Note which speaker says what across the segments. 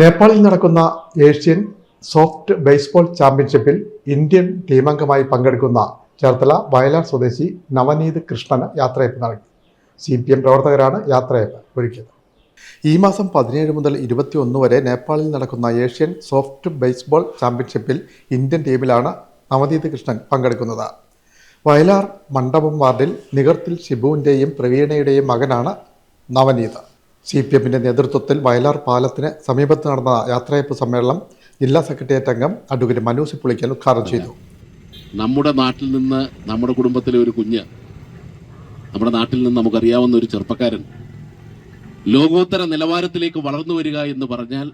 Speaker 1: നേപ്പാളിൽ നടക്കുന്ന Asian soft baseball ചാമ്പ്യൻഷിപ്പിൽ ഇന്ത്യൻ ടീമംഗമായി പങ്കെടുക്കുന്ന ചേർത്തല വയലാർ സ്വദേശി നവനീത് കൃഷ്ണന് യാത്രയപ്പ് നൽകി സി പി എം പ്രവർത്തകരാണ് യാത്രയപ്പ് ഒരുക്കിയത്. ഈ മാസം പതിനേഴ് മുതൽ ഇരുപത്തിയൊന്ന് വരെ നേപ്പാളിൽ നടക്കുന്ന ഏഷ്യൻ സോഫ്റ്റ് ബേസ്ബോൾ ചാമ്പ്യൻഷിപ്പിൽ ഇന്ത്യൻ ടീമിലാണ് നവനീത് കൃഷ്ണൻ പങ്കെടുക്കുന്നത്. വയലാർ മണ്ഡപം വാർഡിൽ നികർത്തിൽ ഷിബുവിന്റെയും പ്രവീണയുടെയും മകനാണ് നവനീത്. സി പി എമ്മിന്റെ നേതൃത്വത്തിൽ വയലാർ പാലത്തിന് സമീപത്ത് നടന്ന യാത്രയപ്പ് സമ്മേളനം ജില്ലാ സെക്രട്ടേറിയറ്റ് അംഗം അഡ്വക്കേറ്റ് മനോജ് പുളിക്കൽ ഉദ്ഘാടനം ചെയ്തു.
Speaker 2: നമ്മുടെ നാട്ടിൽ നിന്ന് നമ്മുടെ കുടുംബത്തിലെ ഒരു കുഞ്ഞ് നമ്മുടെ നാട്ടിൽ നിന്ന് നമുക്കറിയാവുന്ന ഒരു ചെറുപ്പക്കാരൻ ലോകോത്തര നിലവാരത്തിലേക്ക് വളർന്നു വരിക എന്ന് പറഞ്ഞാൽ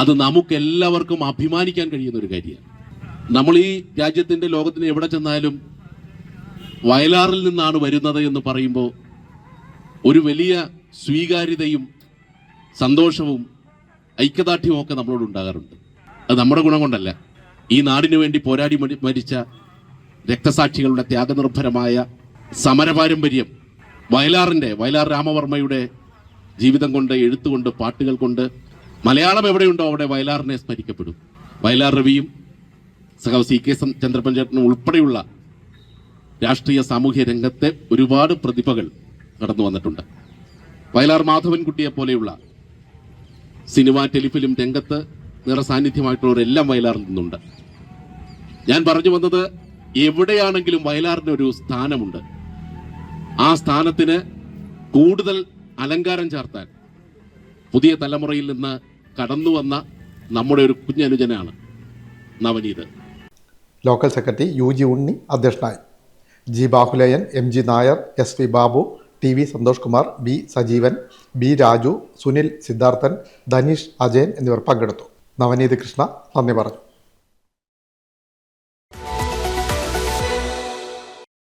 Speaker 2: അത് നമുക്കെല്ലാവർക്കും അഭിമാനിക്കാൻ കഴിയുന്ന ഒരു കാര്യമാണ്. നമ്മൾ ഈ രാജ്യത്തിന്റെ ലോകത്തിന് എവിടെ ചെന്നാലും വയലാറിൽ നിന്നാണ് വരുന്നത് എന്ന് പറയുമ്പോൾ ഒരു വലിയ സ്വീകാര്യതയും സന്തോഷവും ഐക്യദാർഢ്യവും ഒക്കെ നമ്മളോട് ഉണ്ടാകാറുണ്ട്. അത് നമ്മുടെ ഗുണം കൊണ്ടല്ല. ഈ നാടിനു വേണ്ടി പോരാടി മരിച്ച രക്തസാക്ഷികളുടെ ത്യാഗനിർഭരമായ സമരപാരമ്പര്യം വയലാറിന്റെ വയലാർ രാമവർമ്മയുടെ ജീവിതം കൊണ്ട് എഴുത്തുകൊണ്ട് പാട്ടുകൾ കൊണ്ട് മലയാളം എവിടെയുണ്ടോ അവിടെ വയലാറിനെ സ്മരിക്കപ്പെടും. വയലാർ രവിയും സഹ സി. കെ. ചന്ദ്രപഞ്ചേട്ടനും ഉൾപ്പെടെയുള്ള രാഷ്ട്രീയ സാമൂഹ്യ രംഗത്തെ ഒരുപാട് പ്രതിഭകൾ കടന്നു വന്നിട്ടുണ്ട് വയലാർ മാധവൻകുട്ടിയെ പോലെയുള്ള സിനിമ ടെലിഫിലിം രംഗത്ത് നിറസാന്നിധ്യമായിട്ടുള്ളവരെല്ലാം വയലാറിൽ നിന്നുണ്ട്. ഞാൻ പറഞ്ഞു വന്നത് എവിടെയാണെങ്കിലും വയലാറിന് ഒരു സ്ഥാനമുണ്ട്. ആ സ്ഥാനത്തിന് കൂടുതൽ അലങ്കാരം ചേർത്താൻ പുതിയ തലമുറയിൽ നിന്ന് കടന്നു വന്ന നമ്മുടെ ഒരു കുഞ്ഞനുജനാണ് Navaneeth.
Speaker 1: Local secretary U G Unni അധ്യക്ഷനായി. G Bahulayan M G Nair S V Babu T V Santhosh Kumar B Sajeevan B Raju Sunil Siddharthan Dhaneesh Ajayan എന്നിവർ പങ്കെടുത്തു. നവനീത് കൃഷ്ണ നന്ദി പറഞ്ഞു.